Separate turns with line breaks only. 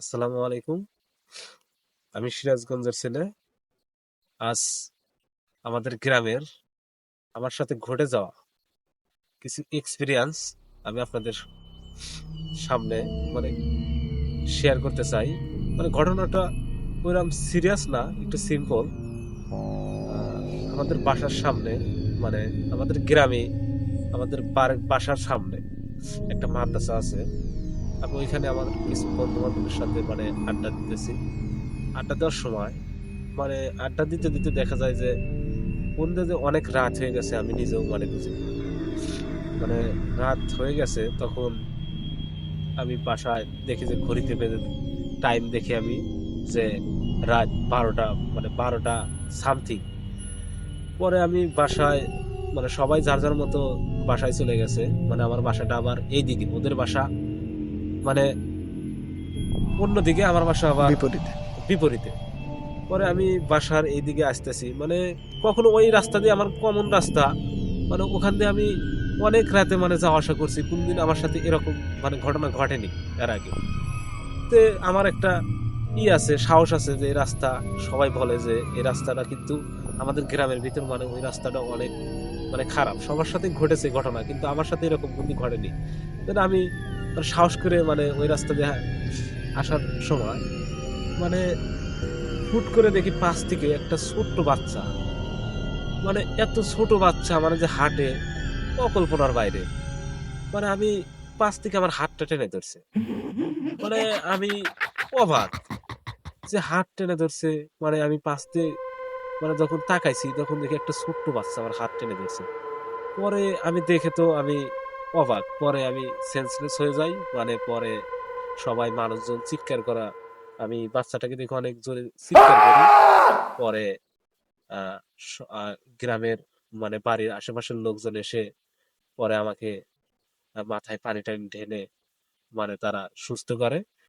আসসালামু আলাইকুম। আমি সিরাজগঞ্জের ছেলে। আজ আমাদের গ্রামের, আমার সাথে ঘটে যাওয়া কিছু এক্সপিরিয়েন্স আমি আপনাদের সামনে মানে শেয়ার করতে চাই। মানে ঘটনাটা ওইরকম সিরিয়াস না, একটু সিম্পল আমাদের বাসার সামনে মানে আমাদের গ্রামে, আমাদের বাসার সামনে একটা মাদ্রাসা আছে। আমি ওইখানে আমার কিছু বন্ধু বান্ধবের সাথে মানে আড্ডা দিতেছি। আড্ডা দেওয়ার সময় মানে আড্ডা দিতে দিতে দেখা যায় যে কোন যে অনেক রাত হয়ে গেছে, আমি নিজেও মানে বুঝি মানে রাত হয়ে গেছে, তখন আমি বাসায় দেখি যে ঘড়িতে বেজে টাইম দেখি আমি যে রাত বারোটা মানে বারোটা সামথিং পরে আমি বাসায় মানে সবাই যার যার মতো বাসায় চলে গেছে মানে আমার বাসাটা আবার এইদিকে, ওদের বাসা মানে অন্যদিকে আমার বাসা আবার
বিপরীতে।
বিপরীতে। পরে আমি বাসার এইদিকে আসতেছি। মানে কখনো ওই রাস্তা দিয়ে আমার কমন রাস্তা। মানে ওখান দিয়ে আমি অনেক রাতে মানে যাওয়া আসা করছি। কোনদিন আমার সাথে এরকম মানে ঘটনা ঘটেনি এর আগে। তো আমার একটা ই আছে সাহস আছে যে এই রাস্তা সবাই বলে যে এই রাস্তাটা কিন্তু আমাদের গ্রামের ভিতর মানে ওই রাস্তাটা অনেক মানে খারাপ। সবার সাথে ঘটেছে ঘটনা কিন্তু আমার সাথে এরকম কোনদিন ঘটেনি। আমি সাহস করে মানে ওই রাস্তা দিয়ে আসার সময় মানে হুট করে দেখি পাশ থেকে একটা ছোট্ট বাচ্চা মানে এত ছোট বাচ্চা মানে যে হাঁটে অকল্পনার বাইরে। মানে আমি পাশ থেকে আমার হাতটা টেনে ধরছে। মানে আমি অবাক যে হাত টেনে ধরছে মানে আমি পাশ মানে যখন তাকাইছি তখন দেখি একটা ছোট্ট বাচ্চা আমার হাত টেনে ধরছে। পরে আমি দেখে তো আমি অবাক। পরে আমি সেন্সলেস হয়ে যাই মানে পরে সবাই মানুষজন চিৎকার করা, আমি বাচ্চাটাকে দেখে অনেক জোরে চিৎকার করি। পরে গ্রামের মানে বাড়ির আশেপাশের লোকজন এসে পরে আমাকে মাথায় পানি টানি ঢেলে মানে তারা সুস্থ করে।